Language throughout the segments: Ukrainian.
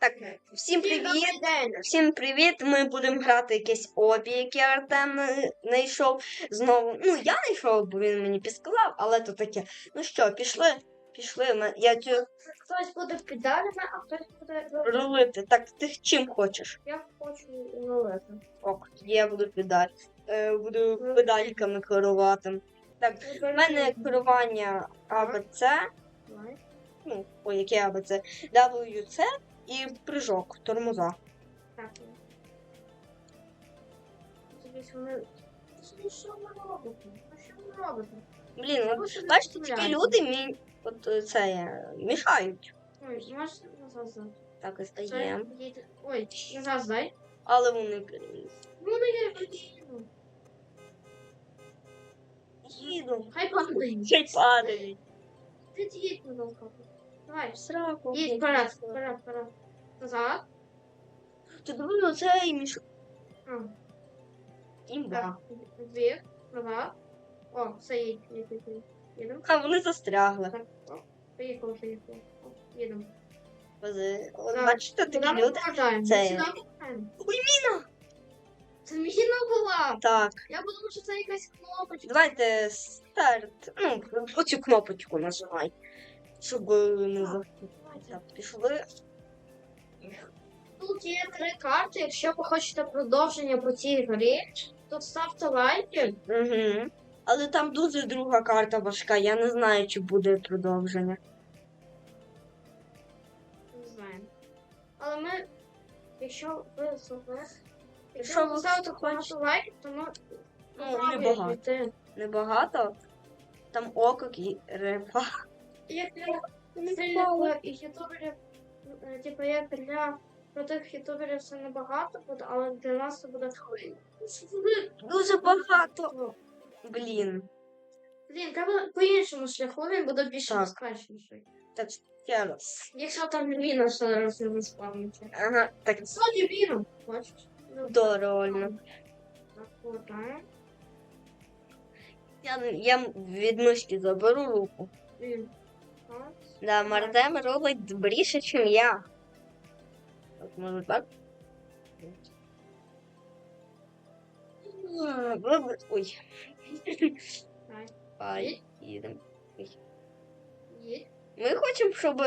Так, всім привіт! Всім привіт! Ми будемо грати якесь обі, яке Артем е, знайшов. Знову. Ну, я знайшов, бо він мені підсказав, але то таке. Ну що, пішли? Пішли. Я цю Хтось буде педалями, а хтось буде рулити. Так, ти чим хочеш? Я хочу рулети. Ок, я буду педаль. Е, буду педальками керувати. Так, в мене керування АБЦ, ну, ой, яке АБЦ, WC і прыжок, тормоза. Так. Дивись, вони... Ну, Що ви робите? Ну, Що ви робите? Блін, от, бачите, такі люди мі... от е, це мішають. Ой, можеш назад? Так і стає. Ой, назад здай. Але вони Ну, не я їду. їду. Хай падає. Ще й падають. Ти їдь на долгоку. Давай. Сраку. Їдь, вперед, вперед, вперед. Назад. Ти диви, оцей міш... А, Імба. так. Вверх, назад. О, все, їдь, їдь, їдь, їдь. Їдемо. А вони застрягли. Так, о, поїхали, поїхали. О, Їдемо. Так, Бачите, такі Куди ми люди. Це- Сюди. Ой, міна! Це міна була. Так, Я подумала, що це якась кнопочка. давайте старт. Ну, оцю кнопочку нажимай. Щоб не за... Так, пішли. Тут є три карти. Якщо ви хочете продовження по цій грі, то ставте лайки. Угу. Але там дуже друга карта важка. Я не знаю, чи буде продовження. Не знаю. Але ми, якщо ви Якщо ви ви ставите хочете- багато лайків, то ми Ну, небагато. Небагато. Там окок і репа. Як для сильних ютуберів, е, типу як для крутих ютуберів це небагато буде, але для нас це буде Дуже багато. Блін. Блін, треба по іншому шляху він буде більше Так. безпечніший. Так, раз. Якщо там Ліна ще раз не виспавниться. Ага, так Соня Ліну, бачиш? Ну, дорольно. Так, повертаємо. Я, я від мишки заберу руку. Він. Да, Мартем робить добріше, ніж я. От, може так? Ой. Ай. Ай, їдемо. Ми хочемо, щоб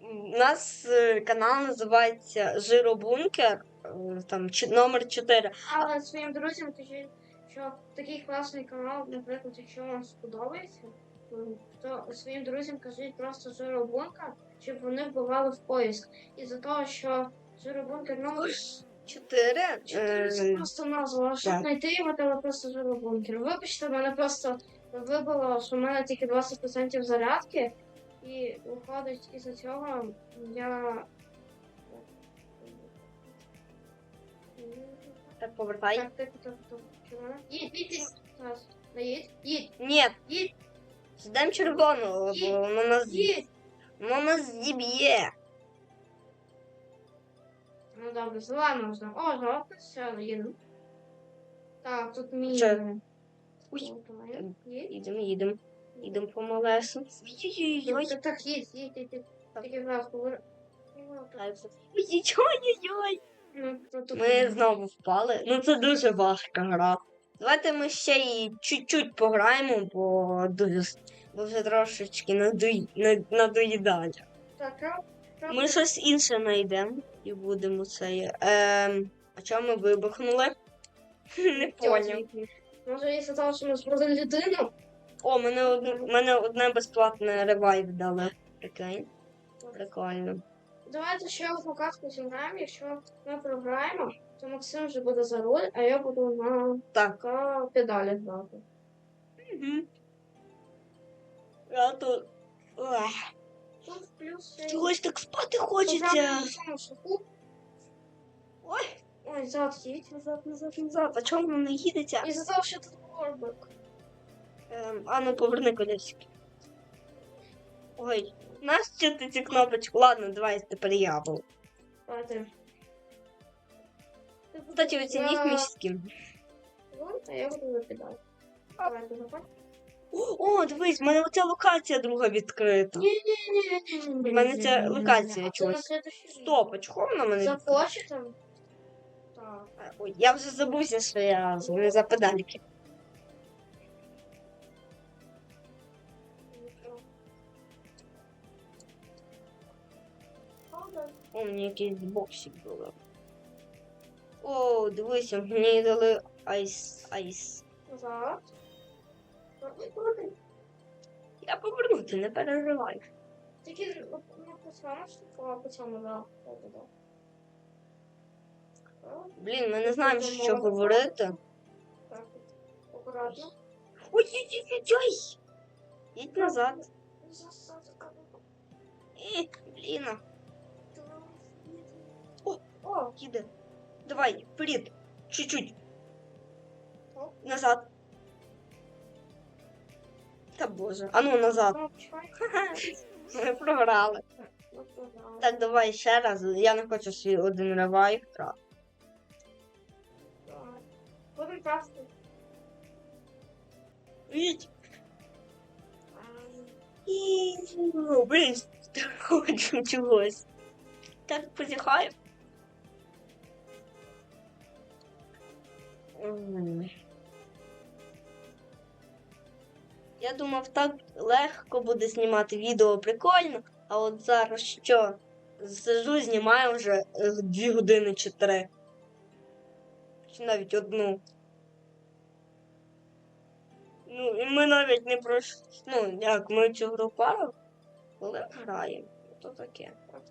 у нас е, канал називається Жиробункер, е, там номер 4. Але своїм друзям кажіть, що такий класний канал, наприклад, якщо вам сподобається, то своїм друзям кажіть просто жиробунка, щоб вони вбивали в поиск. І за того, що жиробункер номер 4. 4 це просто назва, щоб так. знайти його, треба просто жиробункер. Вибачте, мене просто вибило, що в мене тільки 20% зарядки, і виходить із-за цього я. Так, повертай. Так, так, так, так. Їдь, їдь. Їдь, їдь, Ні, їдь, ждемо червоного, бо воно нас, воно нас зіб'є. Ну добре, зелено можна. О, жовтий, все, їду. Так, тут мій. Це- Ой. Ой. Їдемо, їдемо. Їдемо помалесу. Ой-ой-ой. Так, їдь, їдь, їдь, їдь. Тільки зараз повер... Ой-ой-ой. Ми знову впали. Ну це дуже важка гра. Давайте ми ще і чуть-чуть пограємо, бо вже трошечки надої... на- Так, а? Ми щось інше знайдемо і будемо це. Ем... А чому ми вибухнули? Не поняв. Може, із-за того, що ми збрали людину? О, мене одне, мене одне безплатне ревайв дали. Прикинь. Прикольно. Давайте ще одну катку зіграємо. Якщо ми програємо, то Максим вже буде за руль, а я буду на Так. ка- педалі грати. Угу. Я тут. Ох, Тут плюс чогось так спати Хочеться. на шляху. Ой, Ой, зад їдь. назад, назад, назад. А чому не їдеться? І за що тут горбик. Ем, а ну поверни колесики. Ой, Настя ти цю кнопочку. Ладно, давай тепер я буду. Давайте. Кстати, оцініть мій скін. А я буду заходь. О, дивись, в мене оця локація друга відкрита. В мене ця локація А чогось. Стоп, а чого вона мене? відкрита? Захочете? Так. Ой, я вже забувся, що я не за педальки. О, мені якийсь боксик було. О, дивися, мені дали айс айс. Назад. Я повернути, не переживай. Тільки цьому штуку, по цьому, да. Так. Блін, ми не знаємо, що говорити. Так, акуратно. Ой, ой, ой, ой, ой. Їдь назад. Е, блін. О, Їде. Давай, вперед. Чуть-чуть. Назад. Та боже. А ну назад. ну. Ми програли. Ну. Так, давай ще раз. Я не хочу свій один ревайв втратити. Будемо ем, І, ну, Блін, хочу чогось. Так позіхаю. М. Я думав, так легко буде знімати відео прикольно, а от зараз що? Сижу, знімаю вже е, дві години чи три. Чи навіть одну. Ну, і ми навіть не пройшли. Ну, як ми цю гру пару, коли граємо, то таке. Так.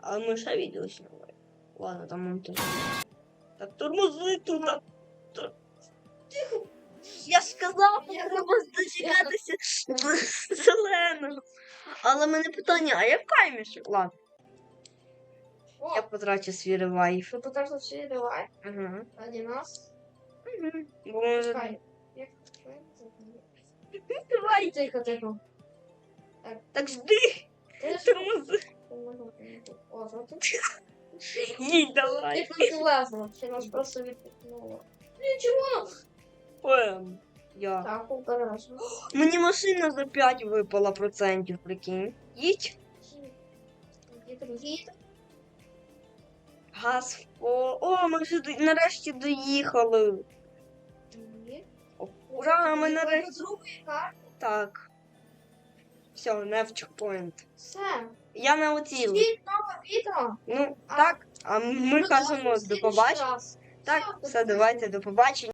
А ми ще відео знімаємо. Ладно, там монтаж. Так тормози тут. Я ж сказав, Я треба дочекатися зеленого. Але в мене питання, а як кайміш? Ладно, О, я потрачу свій ревайв. ви потім всі давай. Угу. Раді нас. Угу. Бо ми вже... Як я? Давай. Тихо, тихо. Так жди. Ти ж Тормози. О, давай. Як не влезло, чи нас просто відпихнуло. Нічого. Ем, Я. Так, обережно. Мені машина за 5 випала процентів, прикинь. Їдь. Їдемо. Газ в по. О, ми вже до- нарешті доїхали. Ні. Ура, ми нарешті. Другої карти. Так. Все, не в чекпоінт. Все. Я на оцій. Слід нове відео. Ну, А. так. А ми кажемо до побачення. Так, все, давайте, до побачення.